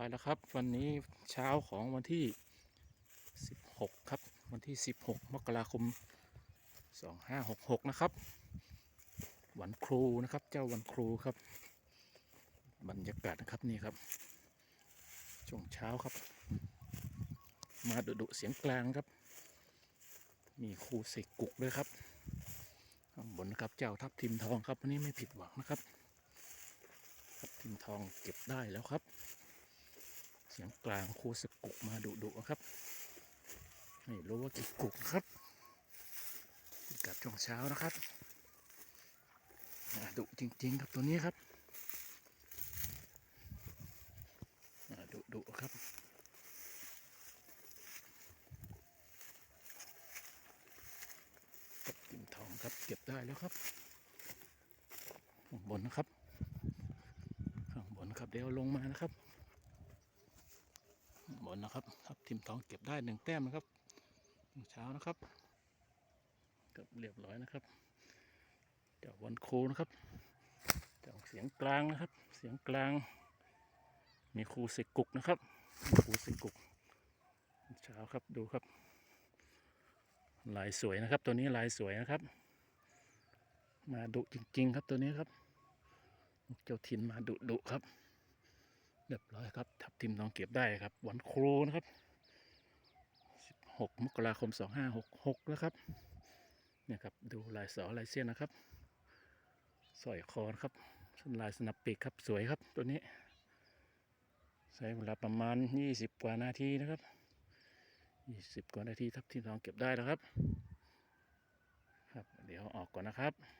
ร้อยแล้วครับ วันนี้เช้าของวันที่ 16 ครับ วันที่ 16 มกราคม 2566 นะครับ วันครูนะครับ เจ้าวันครูครับ บรรยากาศนะครับนี่ครับ ช่วงเช้าครับ มาดุดุๆเสียงกลางครับ มีครูเสกกุกด้วยครับข้างบนนะครับเจ้าทับทิมทองครับวันนี้ไม่ผิดหวังนะครับทับทิมทองเก็บได้แล้วครับ สียงกลางโคสกุกมาดุดุๆครับไม่รู้ว่ากี่กุกครับกัดช่วงเช้านะครับดุจริง ๆ ครับตัวนี้ครับดุดุๆครับทับทิมทองครับเก็บได้แล้วครับข้างบนนะครับข้างบนครับเดี๋ยวลงมานะครับ นนะครับทับทิมทองเก็บได้หนึ่งแต้มนะครับเช้านะครับกับเรียบร้อยนะครับเจากวันโคนะครับเจากเสียงกลางนะครับ เสียงกลาง มีครูสิกุกนะครับครูสิกุกเช้าครับดูครับ ลายสวยนะครับ ตัวนี้ลายสวยนะครับ มาดุจริง ๆ ครับตัวนี้ครับเจ้าถิ่นมาดุดุครับ เรียบร้อยครับ ทับทิมน้องเก็บได้ครับ วันครูนะครับ 16 มกราคม 2566 แล้วครับ เนี่ยครับ ดูลายสอลายเส้นนะครับสร้อยคอนครับลายสนับปีกครับ สวยครับ ตัวนี้ ใช้เวลาประมาณ 20 กว่านาทีนะครับ 20 กว่านาทีทับทิมน้องเก็บได้แล้วครับ ครับ เดี๋ยวออกก่อนนะครับ